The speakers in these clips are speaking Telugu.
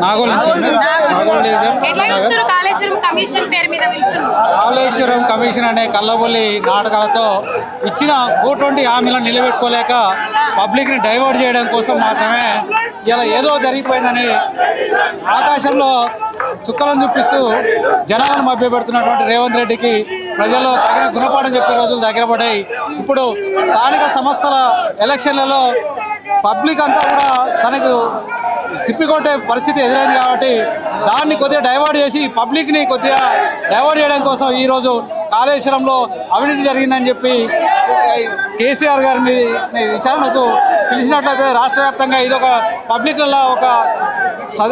నాగోల్ కాళేశ్వరం కమిషన్ అనే కల్లబొల్లి నాటకాలతో ఇచ్చిన కోటువంటి హామీలను నిలబెట్టుకోలేక పబ్లిక్ని డైవర్ట్ చేయడం కోసం మాత్రమే ఇలా ఏదో జరిగిపోయిందని ఆకాశంలో చుక్కలను చూపిస్తూ జనాలను మభ్యపెడుతున్నటువంటి రేవంత్ రెడ్డికి ప్రజల్లో తగిన గుణపాఠం చెప్పే రోజులు దగ్గర పడ్డాయి. ఇప్పుడు స్థానిక సంస్థల ఎలక్షన్లలో పబ్లిక్ అంతా కూడా తనకు తిప్పికొట్టే పరిస్థితి ఎదురైంది కాబట్టి దాన్ని కొద్దిగా డైవర్ట్ చేసి పబ్లిక్ని కొద్దిగా డైవర్ట్ చేయడం కోసం ఈరోజు కాళేశ్వరంలో అవినీతి జరిగిందని చెప్పి కేసీఆర్ గారిని విచారణకు పిలిచినట్లయితే రాష్ట్ర వ్యాప్తంగా ఇది ఒక పబ్లిక్లలో ఒక సద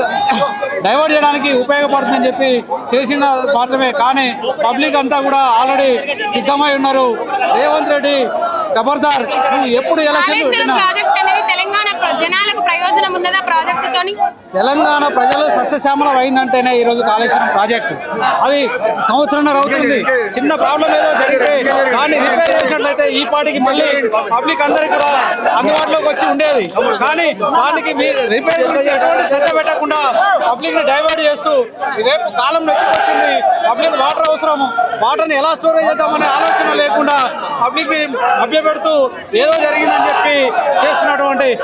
డైవర్ట్ చేయడానికి ఉపయోగపడుతుందని చెప్పి చేసిన మాత్రమే కానీ పబ్లిక్ అంతా కూడా ఆల్రెడీ సిద్ధమై ఉన్నారు. రేవంత్ రెడ్డి ఖబర్దార్ నువ్వు ఎప్పుడు ఎలక్షన్ పెట్టినా ప్రాజెక్ట్ అనేది తెలంగాణ ప్ర- జనాలకు ప్రయోజనం ఉన్నదా ప్రాజెక్టుతో తెలంగాణ ప్రజలు సస్యశ్యామలం అయిందంటేనే ఈరోజు కాళేశ్వరం ప్రాజెక్టు. అది సంవత్సరంన్నర అవుతుంది. చిన్న ప్రాబ్లం ఏదో జరిగితే దాన్ని రిపేర్ చేసినట్లయితే ఈ పాటికి మళ్ళీ పబ్లిక్ అందరికి కూడా అందుబాటులోకి వచ్చి ఉండేది. కానీ దానికి మీ రిపేర్ గురించి ఎటువంటి శ్రద్ధ పెట్టకుండా పబ్లిక్ని డైవర్ట్ చేస్తూ రేపు కాలం వచ్చింది పబ్లిక్ వాటర్ అవసరము వాటర్ని ఎలా స్టోరేజ్ చేద్దామనే ఆలోచన లేదు. పబ్లిక్ని మభ్యపెడుతూ ఏదో జరిగిందని చెప్పి చేస్తున్నటువంటి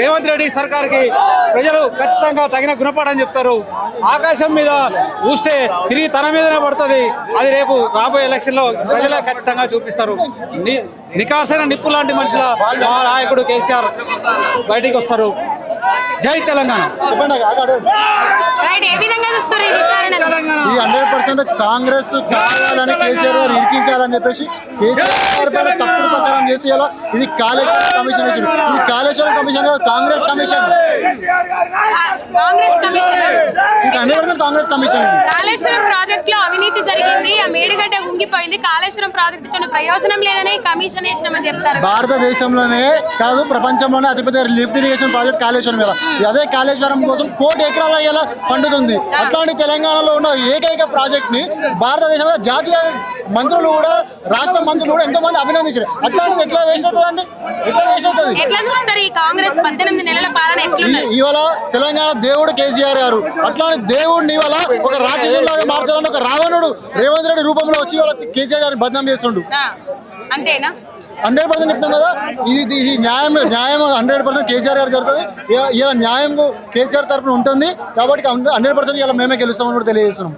రేవంత్ రెడ్డి సర్కార్కి ప్రజలు ఖచ్చితంగా తగిన గుణపాఠం చెప్తారు. ఆకాశం మీద ఊస్తే తిరిగి తన మీదనే పడుతుంది. అది రేపు రాబోయే ఎలక్షన్లో ప్రజలే ఖచ్చితంగా చూపిస్తారు. ని- నికాసైన నిప్పు లాంటి మనుషుల నాయకుడు కేసీఆర్ బయటికి వస్తారు. జై తెలంగాణ. ఈ హండ్రెడ్ పర్సెంట్ కాంగ్రెస్ కావాలని కేసీఆర్ గారు ఇరికించాలని చెప్పేసి కేసీఆర్ పైన తప్పుడు ప్రచారం చేసి ఇలా ఇది కాళేశ్వరం కమిషన్ ఇది Kaleshwaram commission Congress commission. Congress commission ఇది హండ్రెడ్ కాంగ్రెస్ కమిషన్ కాళేశ్వరం ప్రాజెక్ట్లో అవినీతి జరిగింది ఆ మేడిగడ్డ ఉంగిపోయింది కాళేశ్వరం ప్రాజెక్ట్తో ప్రయోజనం లేదని కమిషన్ వేసినామని చెప్తారు. భారతదేశంలోనే కాదు ప్రపంచంలోనే అతిపెద్ద లిఫ్ట్ ఇరిగేషన్ ప్రాజెక్ట్ కాళేశ్వరం మీద. అదే కాళేశ్వరం కోసం కోటి ఎకరాల ఇలా పండుతుంది. అట్లాంటి తెలంగాణలో ఉన్న ఏకైక ప్రాజెక్ట్ని భారతదేశంలో జాతీయ మంత్రులు కూడా రాష్ట్ర మంత్రులు కూడా ఎంతో మంది అభినందించారు. అట్లాంటిది ఎట్లా వేస్ట్ అవుతుంది అండి ఎట్లా వేస్ట్ అవుతుంది? ఎట్లా చూస్తారు ఈ కాంగ్రెస్ పద్దెనిమిది నెలల ఇవాళ తెలంగాణ దేవుడు కేసీఆర్ గారు. అట్లాంటి దేవుడిని ఇవాళ ఒక రాక్షసులాగా మార్చాలని ఒక రావణుడు రేవంత్ రెడ్డి రూపంలో వచ్చి ఇవాళ కేసీఆర్ గారిని బదనాం చేస్తుండు. అంతేనా? హండ్రెడ్ పర్సెంట్ చెప్తాం కదా ఇది ఇది- న్యాయం న్యాయం హండ్రెడ్ పర్సెంట్ కేసీఆర్ గారు జరుగుతుంది. ఇలా న్యాయం కేసీఆర్ తరఫున ఉంటుంది కాబట్టి హండ్రెడ్ పర్సెంట్ ఇలా మేమే గెలుస్తామని కూడా తెలియజేస్తున్నాం.